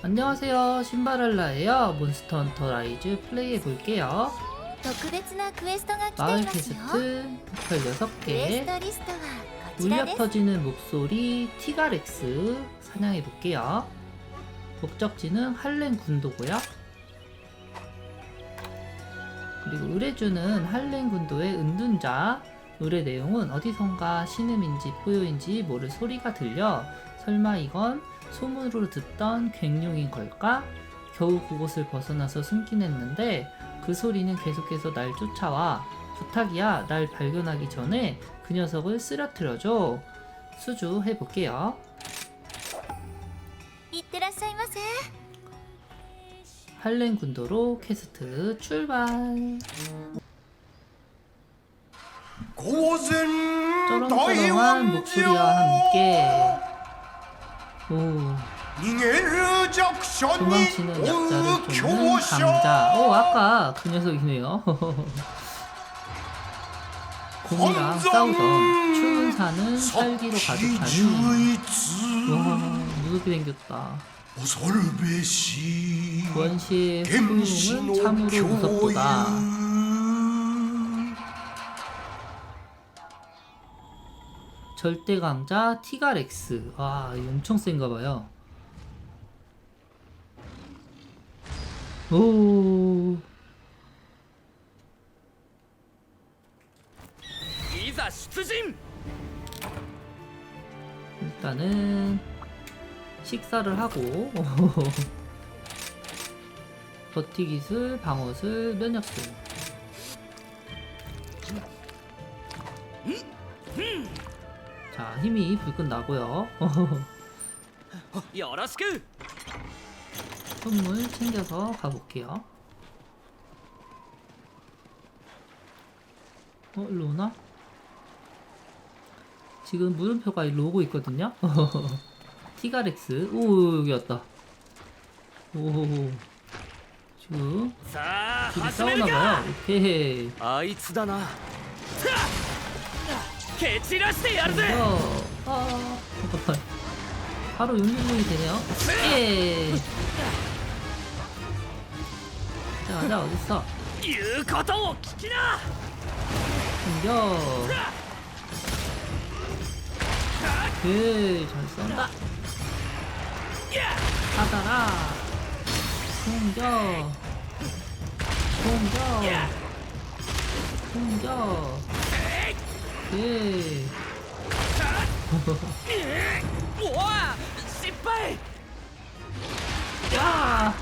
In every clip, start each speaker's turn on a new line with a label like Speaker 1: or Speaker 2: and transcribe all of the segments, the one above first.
Speaker 1: 안녕하세요. 신바렐라예요. 몬스터 헌터 라이즈 플레이해 볼게요. 마을 퀘스트 폭발 6개. 울려 퍼지는 목소리 티가렉스 사냥해 볼게요. 목적지는 할렌 군도고요. 그리고 의뢰주는 할렌 군도의 은둔자. 노래 내용은 어디선가 신음인지 포효인지 모를 소리가 들려. 설마 이건 소문으로 듣던 갱룡인 걸까? 겨우 그곳을 벗어나서 숨긴 했는데 그 소리는 계속해서 날 쫓아와 부탁이야 날 발견하기 전에 그 녀석을 쓰러뜨려줘. 수주 해볼게요.
Speaker 2: 이때라사이마세.
Speaker 1: 할렌 군도로 퀘스트 출발.
Speaker 3: 고생
Speaker 1: 떠렁떠렁한 목소리와 함께 오 도망치는 약자를 쫓는 강자. 오 아까 그 녀석이네요. 곰이랑 싸우던 산은 살기로 가득하니 와 무섭게 생겼다. 구원시의 소용은 참으로 무섭도다 절대 강자 티가렉스. 아, 와, 엄청 센가 봐요. 오.
Speaker 4: 이자 출진.
Speaker 1: 일단은 식사를 하고 버티 기술, 방어술, 면역술. 자 힘이 불끈 나고요. 선물 챙겨서 가볼게요. 어? 일로 오나? 지금 물음표가 일로 오고 있거든요? 티가렉스. 오 여기 왔다. 오 지금 둘이 싸우나봐요. 오케이.
Speaker 4: 아이츠다나 蹴散らしてやるぜ
Speaker 1: 그래서 아 잠깐만 바로 용기공이 되네요 예 자, 가자 어딨어
Speaker 4: 言うことを聞きな
Speaker 1: 공격 오케이 잘 쏜다 받아라 공격 공격 공격 오케이
Speaker 4: おわ失敗
Speaker 1: 야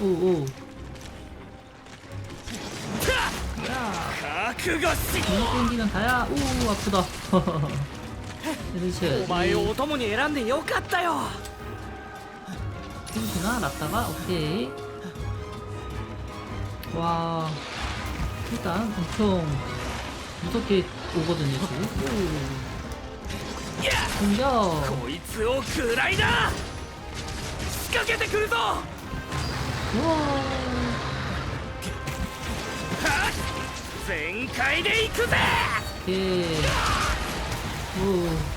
Speaker 1: 오오 야
Speaker 4: 覚悟し
Speaker 1: 눈 땡기면 다야 오 아프다
Speaker 4: お
Speaker 1: 이러셔야지
Speaker 4: 前をお供に選んでよかったよ
Speaker 1: 힘주나 났다가 오케이 와 일단 엄청 무섭게 오거든요 지금 오. 공격
Speaker 4: こいつを食らいだ仕掛けてくるぞは
Speaker 1: 우와
Speaker 4: っ全開で行くぜ
Speaker 1: 오케이 오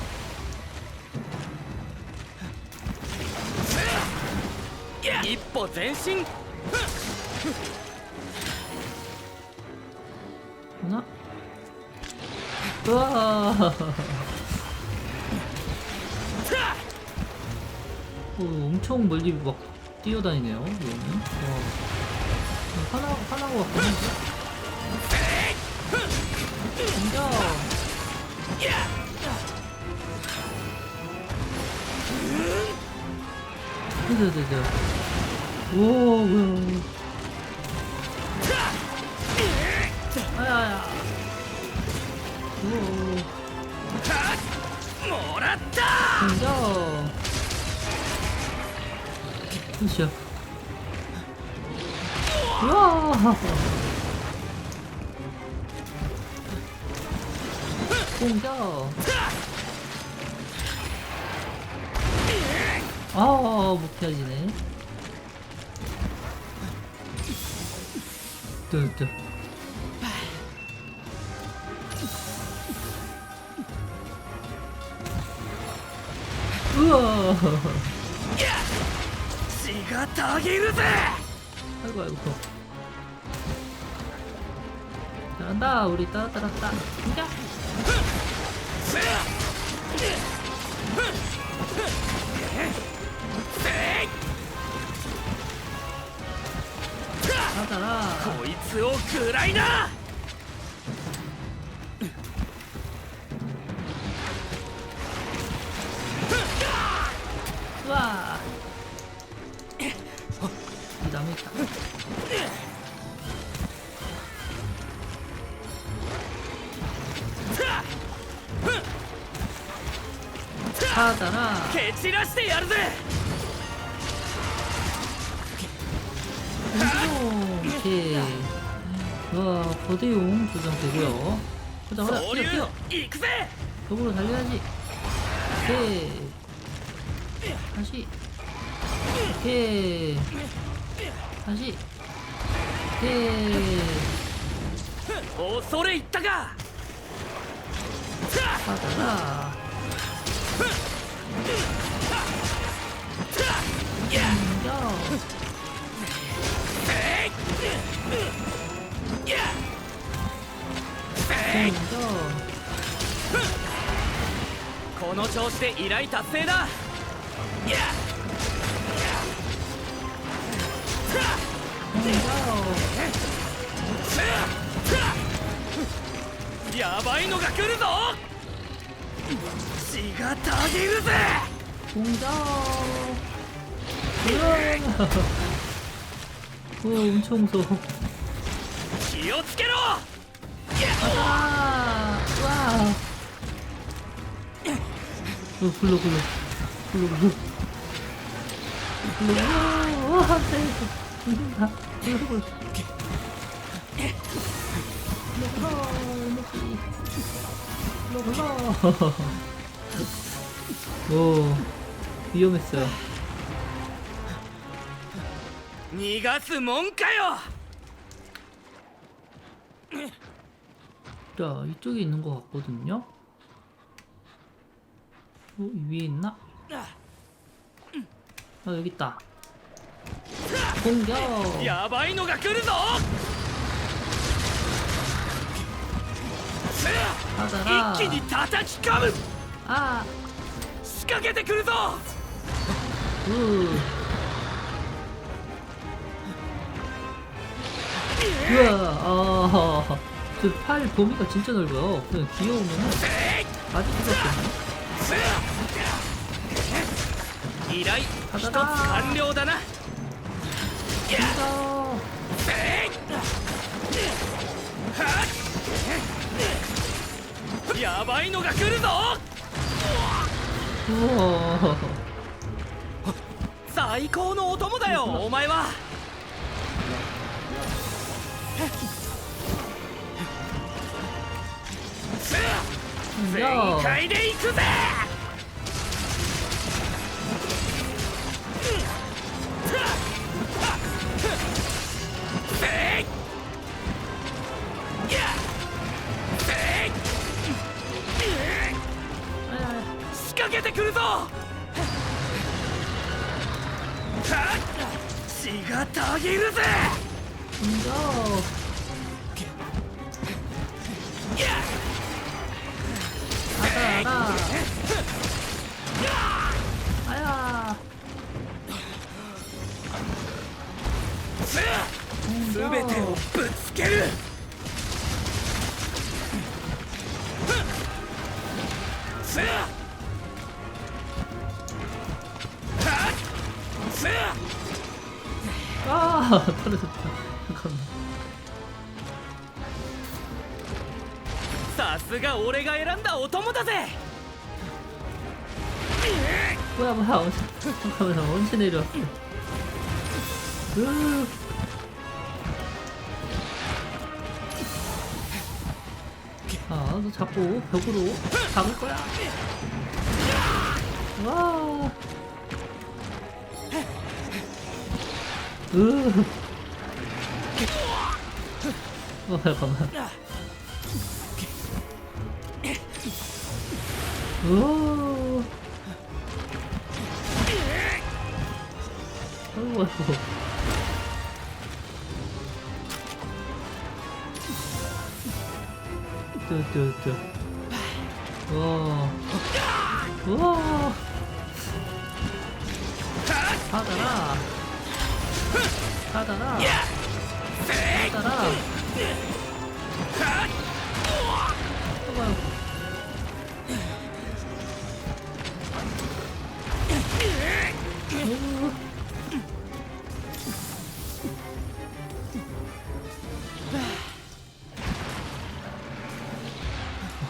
Speaker 4: 一歩前進
Speaker 1: 하나 우 와 오, 엄청 멀리 막 뛰어다니네요 얘는. 와 하나 하나가 같긴 한데? 공격 네네네 오 뭐야 던져. 으쌰. 우와. 던져. 아, 못 펴지네. 뚜뚜. うわ
Speaker 4: 血がたぎるぜ
Speaker 1: なんだ降りたたらったいた。だから
Speaker 4: こいつを食らいな。 蹴散らしてやるぜ
Speaker 1: 용 오케이 와 거대용 조정되고요 가자 가자
Speaker 4: 総
Speaker 1: 뛰어
Speaker 4: 流
Speaker 1: 뛰어
Speaker 4: 行くぜ
Speaker 1: 벽으로 달려야지 오케이 다시 오케이 다시 오케이
Speaker 4: 恐れ入ったか
Speaker 1: 가자라 야
Speaker 4: えい
Speaker 1: 땡겨
Speaker 4: この調子で依頼達成だやばいのが来るぞ がたぎるぜ
Speaker 1: 공격 으아. 오 엄청 무서워
Speaker 4: 気をつけろ
Speaker 1: 가자 와 어, 굴러 굴러 굴러 굴러 굴러 굴러 와 안돼 굴러 굴러 굴러 굴러 굴러 굴러 굴러 오 위험했어요.
Speaker 4: 니가스 뭔가요?
Speaker 1: 자 이쪽에 있는 것 같거든요. 어, 위에 있나? 아 여기 있다. 공격! 야바이노가
Speaker 4: 끄르노! 받아라.
Speaker 1: 아!
Speaker 4: 仕掛けてくるぞ
Speaker 1: 으. 우와, 아, 저팔 범위가 진짜 넓어요. 그냥 귀여우면은 아직 수밖에 없네.
Speaker 4: 依頼一つ完了だな
Speaker 1: 진짜.
Speaker 4: やばいのが来るぞ
Speaker 1: 우와.
Speaker 4: 最高のお供だよ お前は 全
Speaker 1: 야.
Speaker 4: 開で行くぜってくるぞ！血がたぎるぜ！
Speaker 1: ど
Speaker 4: うてをぶつける！
Speaker 1: 아, 떨어졌다. 잠깐만.
Speaker 4: さすが俺が選んだお供だぜ
Speaker 1: 뭐야 뭐야 언제 잠깐만 언제 내려왔어 으. 아, 너 자꾸 벽으로 박을 거야. 와. 으. 어, 잠깐만. 오. 아이고 아이고 뚜뚜뚜 와 우와 받아라 받아라 받아라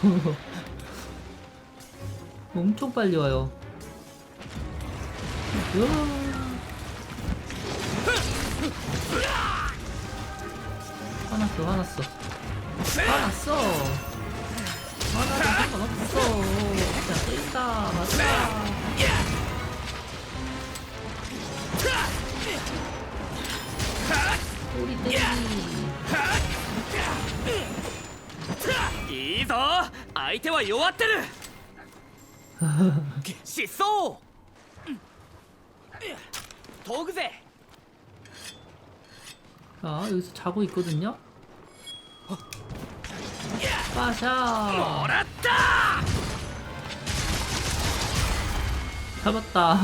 Speaker 1: 아이고 엄청 빨리 와요. 우와. 화났어, 화났어. 화났어. 화나도 상관없어. 자, 때린다. 맞아. 우리 때리기.
Speaker 4: いいぞ相手は弱ってる疾走飛ぶぜ
Speaker 1: 자 여기서 자고 있거든요. 빠샤. 잡았다.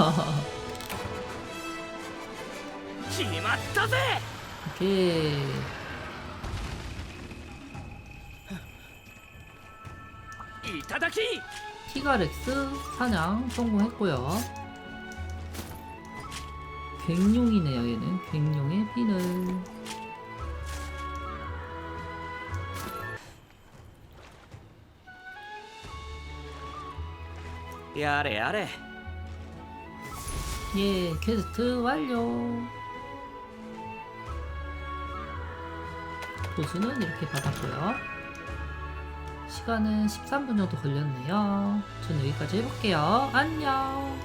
Speaker 1: 오케이. 티가렉스 사냥 성공했고요. 갱룡이네요 얘는. 갱룡의 피늘
Speaker 4: 야래 야래
Speaker 1: 예, 퀘스트 예, 완료. 보수는 이렇게 받았고요. 시간은 13분 정도 걸렸네요. 전 여기까지 해볼게요. 안녕.